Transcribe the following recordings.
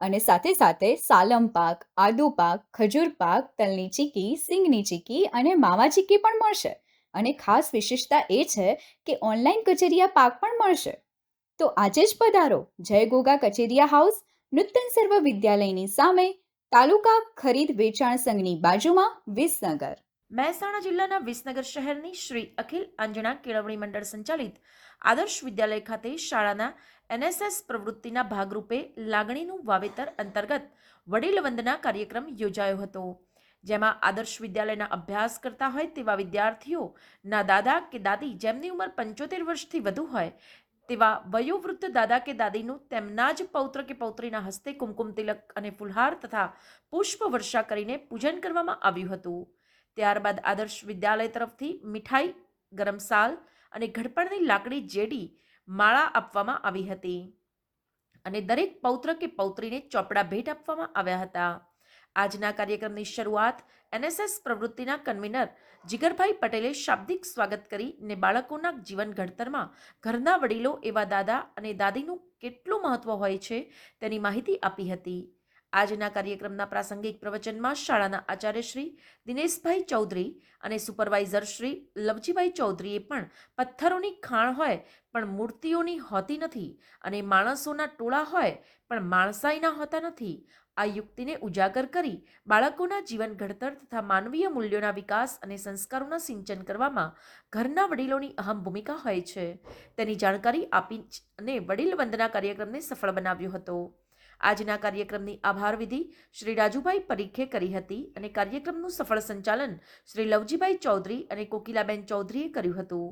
અને સાથે સાથે સાલમ પાક, આદુ પાક, ખજૂર પાક, તલની ચીકી, સિંગની ચીકી અને માવા ચીકી પણ મળશે. અને ખાસ વિશેષતા એ છે કે ઓનલાઈન કચેરિયા પાક પણ મળશે. તો આજે જ પધારો. જય ગોગા કચેરિયા હાઉસ, નૂતન સર્વ વિદ્યાલયની સામે, તાલુકા ખરીદ વેચાણ સંઘની બાજુમાં વિસનગર. મહેસાણા જિલ્લાના વિસનગર શહેરની શ્રી અખિલ અંજણા કેળવણી મંડળ સંચાલિત આદર્શ વિદ્યાલય ખાતે શાળાના એનએસએસ પ્રવૃત્તિના ભાગરૂપે લાગણીનું વાવેતર અંતર્ગત વડીલ વંદના કાર્યક્રમ યોજાયો હતો, જેમાં આદર્શ વિદ્યાલયના અભ્યાસ કરતા હોય તેવા વિદ્યાર્થીઓના દાદા કે દાદી જેમની ઉંમર પંચોતેર વર્ષથી વધુ હોય, તેવા વયોવૃદ્ધ દાદા કે દાદીનું તેમના જ પૌત્ર કે પૌત્રીના હસ્તે કુમકુમ તિલક અને ફુલહાર તથા પુષ્પ વર્ષા કરીને પૂજન કરવામાં આવ્યું હતું. ત્યારબાદ આદર્શ વિદ્યાલય તરફથી મીઠાઈ, ગરમ સાલ અને ઘડપણની લાકડી જેડી માળા આપવામાં આવી હતી. અને દરેક પૌત્ર કે પૌત્રીને ચોપડા ભેટ આપવામાં આવ્યા હતા. આજના કાર્યક્રમની શરૂઆત એનએસએસ પ્રવૃત્તિના કન્વીનર જીગરભાઈ પટેલે શાબ્દિક સ્વાગત કરી ને બાળકોના જીવન ઘડતરમાં ઘરના વડીલો એવા દાદા અને દાદીનું કેટલું મહત્વ હોય છે તેની માહિતી આપી હતી. આજના કાર્યક્રમના પ્રાસંગિક પ્રવચનમાં શાળાના આચાર્ય શ્રી દિનેશભાઈ ચૌધરી અને સુપરવાઇઝર શ્રી લવજીભાઈ ચૌધરીએ પણ પથ્થરોની ખાણ હોય પણ મૂર્તિઓની હોતી નથી અને માણસોના ટોળા હોય પણ માણસાઈના હોતા નથી. આ યુક્તિને ઉજાગર કરી બાળકોના જીવન ઘડતર તથા માનવીય મૂલ્યોના વિકાસ અને સંસ્કારોના સિંચન કરવામાં ઘરના વડીલોની અહમ ભૂમિકા હોય છે. તેની જાણકારી આપી અને વડીલ વંદના કાર્યક્રમને સફળ બનાવ્યો હતો. આજના કાર્યક્રમની આભાર વિધિ શ્રી રાજુભાઈ પરીખે કરી હતી અને કાર્યક્રમનું સફળ સંચાલન શ્રી લવજીભાઈ ચૌધરી અને કોકિલાબેન ચૌધરીએ કર્યું હતું.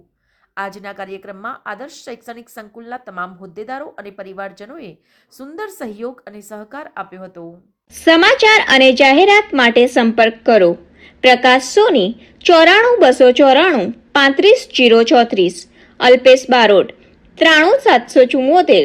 આજના કાર્યક્રમમાં આદર્શ શૈક્ષણિક સંકુલના તમામ હોદ્દેદારો અને પરિવારજનોએ સુંદર સહયોગ અને સહકાર આપ્યો હતો. સમાચાર અને જાહેરાત માટે સંપર્ક કરો. પ્રકાશ સોની, ચોરાણું બસો ચોરાણું, પાંત્રીસ જીરો ચોત્રીસ, અલ્પેશ બારોટ, ત્રાણું સાતસો ચુમ્મોતેર